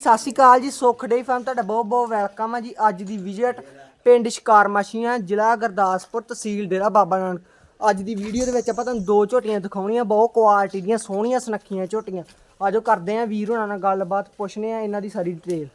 ਸਤਿ ਸ਼੍ਰੀ ਅਕਾਲ ਜੀ ਸੁੱਖ ਡੇ ਫਾਰਮ ਤੁਹਾਡਾ ਬਹੁਤ ਬਹੁਤ ਵੈਲਕਮ ਹੈ ਜੀ। ਅੱਜ ਦੀ ਵਿਜ਼ਿਟ ਪਿੰਡ ਸ਼ਿਕਾਰ ਮਾਸ਼ੀਆਂ ਜ਼ਿਲ੍ਹਾ ਗੁਰਦਾਸਪੁਰ ਤਹਿਸੀਲ ਡੇਰਾ ਬਾਬਾ ਨਾਨਕ। ਅੱਜ ਦੀ ਵੀਡੀਓ ਦੇ ਵਿੱਚ ਆਪਾਂ ਤੁਹਾਨੂੰ ਦੋ ਝੋਟੀਆਂ ਦਿਖਾਉਣੀਆਂ ਬਹੁਤ ਕੁਆਲਿਟੀ ਦੀਆਂ ਸੋਹਣੀਆਂ ਸੁਨੱਖੀਆਂ ਝੋਟੀਆਂ। ਆਜੋ ਕਰਦੇ ਆਂ ਵੀਰ ਹੋਣਾ ਨਾਲ ਗੱਲਬਾਤ ਪੁੱਛਨੇ ਆ ਇਹਨਾਂ ਦੀ ਸਾਰੀ ਡਿਟੇਲ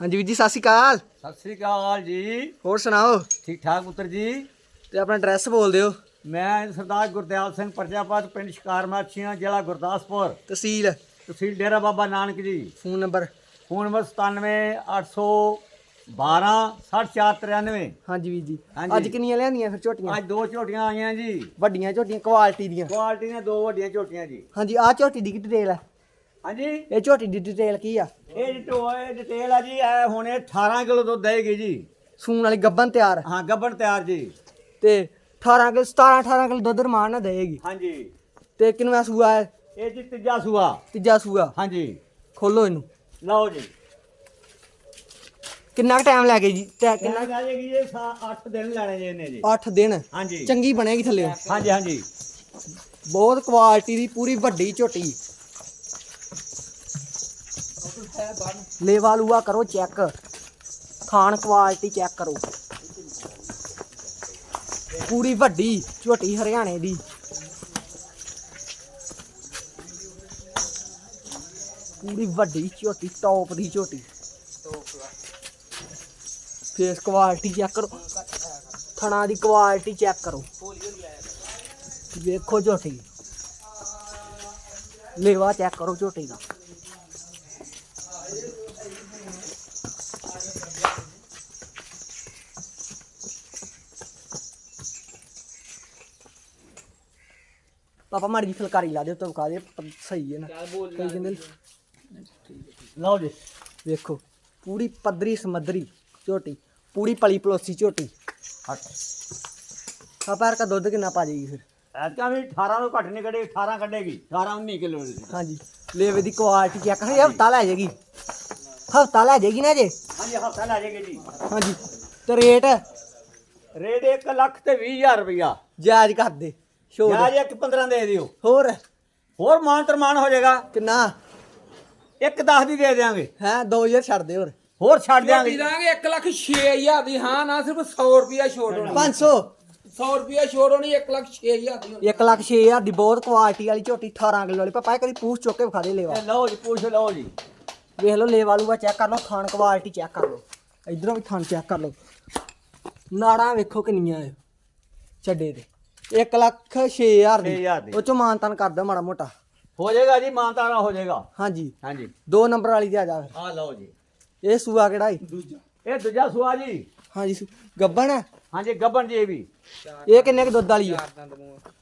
ਹਾਂਜੀ ਵੀਰ ਜੀ ਸਤਿ ਸ਼੍ਰੀ ਅਕਾਲ। ਸਤਿ ਸ੍ਰੀ ਅਕਾਲ ਜੀ। ਹੋਰ ਸੁਣਾਓ? ਠੀਕ ਠਾਕ ਪੁੱਤਰ ਜੀ? ਤੇ ਆਪਣਾ ਐਡਰੈਸ ਬੋਲ ਦਿਓ। ਮੈਂ ਸਰਦਾਰ ਗੁਰਦਿਆਲ ਸਿੰਘ ਪ੍ਰਜਾਪਤ ਪਿੰਡ ਸ਼ਿਕਾਰ ਮਾਛੀਆਂ ਜ਼ਿਲ੍ਹਾ ਗੁਰਦਾਸਪੁਰ। ਤਹਿਸੀਲ। ਤਹਿਸੀਲ Dera Baba Nanak ji. Phone number? Phone number 97812 6493 ਹਾਂਜੀ ਵੀਰ ਜੀ। ਹਾਂਜੀ। ਅੱਜ ਕਿੰਨੀਆਂ ਲਿਆਂਦੀਆਂ ਫਿਰ ਝੋਟੀਆਂ? ਅੱਜ ਦੋ ਝੋਟੀਆਂ ਆਈਆਂ ਜੀ। ਵੱਡੀਆਂ ਝੋਟੀਆਂ ਕੁਆਲਿਟੀ ਦੀਆਂ। ਕੁਆਲਿਟੀ ਦੀਆਂ ਦੋ ਵੱਡੀਆਂ ਝੋਟੀਆਂ ਜੀ। ਹਾਂਜੀ ਆਹ ਝੋਟੀ ਦੀ ਕੀ ਡਿਟੇਲ ਹੈ ਹਾਂਜੀ। ਇਹ ਝੋਟੀ ਦੀ ਡਿਟੇਲ ਕੀ ਆ? ਇਹ ਟੋਏ ਡਿਟੇਲ ਆ ਜੀ ਇਹ ਹੁਣੇ 18 ਕਿਲੋ ਦੁੱਧ ਦੇਗੀ ਜੀ। ਸੂਣ ਵਾਲੀ ਗੱਬਨ ਤਿਆਰ। ਹਾਂ ਗੱਬਣ ਤਿਆਰ ਜੀ। ਤੇ 18 ਕਿਲੋ 17 18 ਕਿਲੋ ਦੁੱਧ ਰਮਾਨ ਨਾ ਦੇਗੀ ਹਾਂਜੀ। ਤੇ ਕਿੰਨਵਾ ਸੂਆ ਹੈ? ਇਹ ਜੀ ਤੀਜਾ ਸੂਆ। ਤੀਜਾ ਸੂਆ। ਹਾਂਜੀ। ਖੋਲੋ ਇਹਨੂੰ। ਲਓ ਜੀ। ਕਿੰਨਾ ਟਾਈਮ ਲੈ ਗਈ ਜੀ? ਕਿੰਨਾ ਕਿੰਨਾ ਜਾਏਗੀ ਜੀ 8 ਦਿਨ ਲੈਣੇ ਜੀ ਇਹਨੇ ਜੀ। 8 ਦਿਨ? ਹਾਂਜੀ। ਚੰਗੀ ਬਣੇਗੀ ਥੱਲੇ। ਹਾਂਜੀ ਹਾਂਜੀ। ਬਹੁਤ ਕੁਆਲਿਟੀ ਦੀ ਪੂਰੀ ਵੱਡੀ ਝੋਟੀ। ਲੇਵਾ ਲੂਆ ਕਰੋ ਚੈੱਕ ਖਾਣ ਕੁਆਲਿਟੀ ਚੈੱਕ ਕਰੋ। ਪੂਰੀ ਵੱਡੀ ਝੋਟੀ ਹਰਿਆਣੇ ਦੀ। ਪੂਰੀ ਵੱਡੀ ਝੋਟੀ ਟੌਪ ਦੀ ਝੋਟੀ। ਫੇਸ ਕੁਆਲਿਟੀ ਚੈੱਕ ਕਰੋ। ਥਣਾ ਦੀ ਕੁਆਲਿਟੀ ਚੈੱਕ ਕਰੋ। ਵੇਖੋ ਝੋਟੀ। ਲੇਵਾ ਚੈੱਕ ਕਰੋ ਝੋਟੀ ਦਾ। ਪਾਪਾ ਮਾੜੀ ਫੁਲਕਾਰੀ ਲਾ ਦਿਓ ਤੋ ਕਾ ਦੇ ਸਹੀ ਹੈ ਨਾ। ਕਈ ਕਹਿੰਦੇ ਲਓ ਜੀ ਵੇਖੋ ਪੂਰੀ ਪੱਧਰੀ ਸਮੱਧਰੀ ਝੋਟੀ ਪੂਰੀ ਪਲੀ ਪਲੋਸੀ ਝੋਟੀ। ਹਟ। ਆ ਪੈਰ ਕਾ ਦੁੱਧ ਕਿੰਨਾ ਪਾ ਜਾਏਗੀ ਫਿਰ? ਐਤਕਾਂ ਵੀ 18 ਤੋਂ ਘੱਟ ਨਹੀਂ ਕੱਢੇਗੀ 18 ਕੱਢੇਗੀ। 18 19 ਕਿਲੋ ਦੀ ਹਾਂਜੀ। ਲੇਵੇ ਦੀ ਕੁਆਲਿਟੀ ਚੈੱਕ ਕਰੀ ਹਫਤਾ ਲੈ ਜਾਏਗੀ। ਹਫਤਾ ਲੈ ਜਾਏਗੀ ਨਾ ਜੇ? ਹਾਂਜੀ ਹਫਤਾ ਲੈ ਜਾਏਗੀ ਜੀ। ਹਾਂਜੀ। ਤੇ ਰੇਟ? ਰੇਟ 1 ਲੱਖ ਤੇ 20000 ਰੁਪਇਆ ਜਾਇਜ਼ ਕਰ ਦੇ। ਸ਼ੋਰ। ਜਾਂ ਜੀ ਇੱਕ 15 ਦੇ ਦਿਓ। ਹੋਰ? ਹੋਰ ਮਾਨ ਤਰਮਾਨ ਹੋ ਜਾਏਗਾ। ਕਿੰਨਾ? ਇੱਕ 10 ਦੀ ਦੇ ਦੇਵਾਂਗੇ ਹੈ 2000 ਛੱਡ ਦੇ ਹੋਰ। ਹੋਰ ਛੱਡ ਝੋਟੀ ਦਿਆਂਗੇ। ਦਾਂਗੇ 1 ਲੱਖ 6000 ਦੀ ਹਾਂ ਨਾ ਸਿਰਫ 100 ਰੁਪਿਆ ਛੋੜ ਹੋਣੀ। 500 100 ਰੁਪਿਆ ਛੋੜ ਹੋਣੀ 1 ਲੱਖ 6000 ਦੀ ਹੋਣੀ। 1 ਲੱਖ 6000 ਦੀ ਬਹੁਤ ਕੁਆਲਿਟੀ ਵਾਲੀ ਝੋਟੀ 18 ਕਿਲੋ ਵਾਲੀ। ਪਾਪਾ ਇਹ ਕਦੀ ਪੂਛ ਚੁੱਕ ਕੇ ਵਿਖਾ ਦੇ ਲੇਵਾ। ਲਓ ਜੀ ਪੁੱਛ ਲਓ ਜੀ। ਵੇਖ ਲਓ ਲੇਵਾ ਲੂਆ ਚੈੱਕ ਕਰ ਲਓ ਖਾਣ ਕੁਆਲਿਟੀ ਚੈੱਕ ਕਰ ਲਓ। ਇਧਰੋਂ ਵੀ ਖਾਣ ਚੈੱਕ ਕਰ ਲਓ। ਨਾੜਾਂ ਵੇਖੋ ਕਿੰਨੀਆਂ ਆ ਛੱਡੇ ਤੇ। 1 ਲੱਖ 6000 ਦੀ। 6000 ਦੀ। ਉਹ ਚੋਂ ਮਾਨਤਾਨ ਕਰਦਾ ਮਾੜਾ ਮੋਟਾ। ਹੋ ਜਾਏਗਾ ਜੀ ਮਾਨ ਤਾਰਾ ਹੋ ਜਾਏਗਾ ਹਾਂਜੀ। ਹਾਂਜੀ। ਦੋ ਨੰਬਰ ਵਾਲੀ ਤੇ ਆ ਜਾ। ਫਿਰ ਆ ਲਓ ਜੀ। ਇਹ ਸੂਆ ਕਿਹੜਾ ਈ ਇਹ ਦੂਜਾ ਸੁਆ ਜੀ। ਹਾਂਜੀ ਸੂ- ਗੱਬਣ ਹੈ ਹਾਂਜੀ ਗੱਬਨ ਜੀ ਇਹ ਵੀ। ਇਹ ਕਿੰਨੇ ਕੁ ਦੁੱਧ ਵਾਲੀ ਹੈ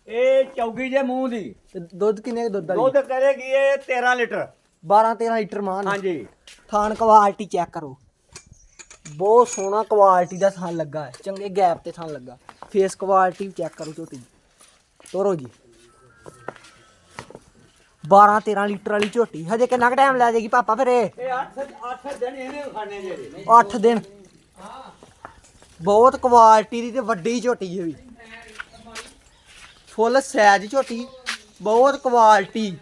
ਇਹ ਚੌਗੀ ਜੇ ਮੂੰਹ ਦੀ। ਤੇ ਦੁੱਧ ਕਿੰਨੇ ਕੁ ਦੁੱਧ ਵਾਲੀ ਦੁੱਧ ਕਰੇਗੀ ਇਹ 13 ਲੀਟਰ। 12 13 ਲੀਟਰ ਮਾਨ ਹਾਂਜੀ। ਥਾਨ ਕੁਆਲਿਟੀ ਚੈੱਕ ਕਰੋ। ਬਹੁਤ ਸੋਹਣਾ ਕੁਆਲਿਟੀ ਦਾ ਥਾਨ ਲੱਗਾ ਹੈ। ਚੰਗੇ ਗੈਪ ਤੇ ਥਾਨ ਲੱਗਾ। ਫੇਸ ਕੁਆਲਿਟੀ ਚੈੱਕ ਕਰੋ ਝੋਟੀ ਦੀ। ਤੋਰੋ ਜੀ। 12 13 ਲੀਟਰ ਵਾਲੀ ਝੋਟੀ। ਹਜੇ ਕਿੰਨਾ ਕੁ ਟਾਈਮ ਲੈ ਜਾਏਗੀ ਪਾਪਾ ਫਿਰ ਇਹ? ਇਹ 8 8 ਦਿਨ ਇਹਨੇ ਖਾਣੇ ਜੇ 8 ਦਿਨ। ਬਹੁਤ ਕੁਆਲਿਟੀ ਦੀ ਤੇ ਵੱਡੀ ਝੋਟੀ ਹੈ ਵੀ। ਫੁੱਲ ਸਾਈਜ਼ ਝੋਟੀ ਬਹੁਤ ਕੁਆਲਿਟੀ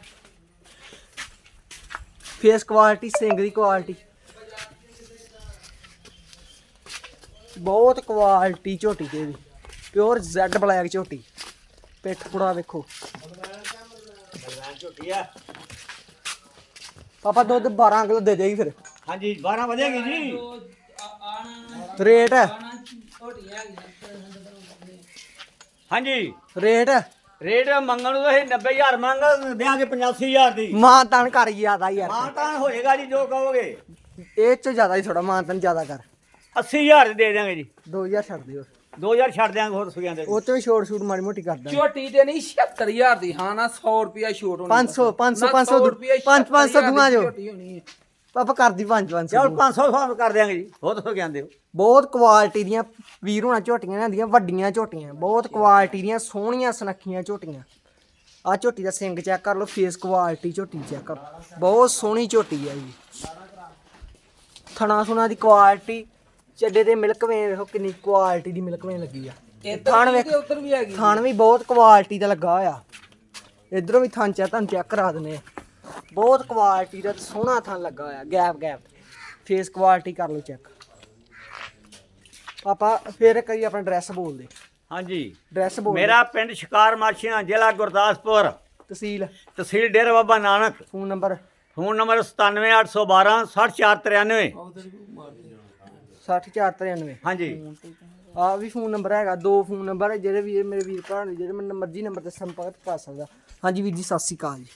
ਫੇਸ ਕੁਆਲਿਟੀ ਸਿੰਗ ਦੀ ਕੁਆਲਿਟੀ ਬਹੁਤ ਕੁਆਲਿਟੀ ਝੋਟੀ ਤੇ ਵੀ। ਪਿਓਰ ਜ਼ੈਡ ਬਲੈਕ ਝੋਟੀ। ਪਿੱਠ ਪੁੜਾ ਵੇਖੋ। ਝੋਟੀ ਆ। ਪਾਪਾ ਦੁੱਧ 12 ਕਿਲੋ ਦੇ ਦੇਗੀ ਫਿਰ। ਹਾਂਜੀ 12 ਵਧੇਗੀ ਜੀ। ਰੇਟ ਹਾਂਜੀ। ਰੇਟ ਰੇਟ ਮੰਗਣ ਨੂੰ ਤਾਂ ਅਸੀਂ 90000 ਮੰਗ ਦਿਆਂਗੇ 85000 ਦੀ। ਮਾਂ ਤਾਨ ਕਰ ਜ਼ਿਆਦਾ ਯਾਰ। ਮਾਂ ਤਾਂ ਹੋਏਗਾ ਜੀ ਜੋ ਕਹੋਗੇ। ਇਹ ਚ ਜ਼ਿਆਦਾ ਹੀ ਥੋੜਾ ਮਾਂ ਤਾਨ ਜ਼ਿਆਦਾ ਕਰ। 80000 ਦੇ ਦਿਆਂਗੇ ਜੀ। 2000 ਛੱਡ ਦਿਓ। 2000 ਛੱਡ ਦਿਆਂਗੇ ਹੋਰ ਸੁਗਿਆਂ ਦੇ ਉਹ ਤੋਂ ਵੀ ਛੋਟ ਛੂਟ ਮਾੜੀ ਮੋਟੀ ਕਰ ਦਾਂਗੇ ਝੋਟੀ ਤੇ ਨਹੀਂ 76000 ਦੀ। ਹਾਂ ਨਾ 100 ਰੁਪਿਆ ਛੋੜ ਹੋਣੀ 500 500 ਨਾ 500 100 ਰੁਪਇਆ ਪੰਜ 500 76000 ਦੂਆਂ ਜੋ ਝੋਟੀ ਹੋਣੀ ਹੈ। ਪਾਪਾ ਕਰਦੀ 5 500 ਚਲ 500 ਫਾਰਮ ਕਰ ਦਿਆਂਗੇ ਜੀ ਕਹਿੰਦੇ ਹੋ ਬਹੁਤ ਕੁਆਲਿਟੀ ਦੀਆਂ ਵੀਰ ਹੋਣਾ ਝੋਟੀਆਂ ਲੈਂਦੀਆਂ ਵੱਡੀਆਂ ਝੋਟੀਆਂ। ਬਹੁਤ ਕੁਆਲਿਟੀ ਦੀਆਂ ਸੋਹਣੀਆਂ ਸੁਨੱਖੀਆਂ ਝੋਟੀਆਂ। ਆ ਝੋਟੀ ਦਾ ਸਿੰਗ ਚੈੱਕ ਕਰ ਲਓ ਫੇਸ ਕੁਆਲਿਟੀ ਝੋਟੀ ਚੈੱਕ ਕਰੋ। ਬਹੁਤ ਸੋਹਣੀ ਝੋਟੀ ਹੈ ਜੀ। ਥਣਾ ਸੁਣਾ ਦੀ ਕੁਆਲਿਟੀ ਚੱਡੇ ਦੇ ਮਿਲਕ ਵੇਨ ਵੇਖੋ ਕਿੰਨੀ ਕੁਆਲਿਟੀ ਦੀ ਮਿਲਕ ਵੇਨ ਲੱਗੀ ਆ। ਥਣ ਵੀ ਵੇਖ ਉੱਧਰ ਵੀ ਹੈਗੀ। ਥਣ ਵੀ ਬਹੁਤ ਕੁਆਲਿਟੀ ਦਾ ਲੱਗਾ ਹੋਇਆ। ਇਧਰੋਂ ਵੀ ਥਣ ਚਾ ਤੁਹਾਨੂੰ ਚੈੱਕ ਕਰਾ ਦਿੰਦੇ ਆ। ਬਹੁਤ ਕੁਆਲਿਟੀ ਦਾ ਸੋਹਣਾ ਥਾਂ ਲੱਗਾ ਹੋਇਆ ਗੈਪ ਗੈਪ ਫੇਸ ਕੁਆਲਿਟੀ ਕਰ ਲਓ ਚੈੱਕ। ਆਪਾਂ ਫਿਰ ਕਰੀ ਆਪਣਾ ਐਡਰੈਸ ਬੋਲ ਦੇ ਹਾਂਜੀ। ਐਡਰੈਸ ਬੋਲ ਮੇਰਾ ਪਿੰਡ ਸ਼ਿਕਾਰ ਮਾਛੀਆਂ ਜ਼ਿਲ੍ਹਾ ਗੁਰਦਾਸਪੁਰ। ਤਹਿਸੀਲ। ਤਹਿਸੀਲ Dera Baba Nanak. Phone number? Phone number 97812 60493 60493 ਹਾਂਜੀ। ਆ ਵੀ ਫੋਨ ਨੰਬਰ ਹੈਗਾ ਦੋ ਫੋਨ ਨੰਬਰ ਹੈ ਜਿਹੜੇ ਵੀ ਮੇਰੇ ਵੀਰ ਭਰਾ ਨੇ ਜਿਹੜੇ ਮੈਨੂੰ ਮਰਜ਼ੀ ਨੰਬਰ ਤੇ ਸੰਪਰਕ ਕਰ ਸਕਦਾ। ਹਾਂਜੀ ਵੀਰ ਜੀ ਸਤਿ ਸ਼੍ਰੀ ਅਕਾਲ ਜੀ।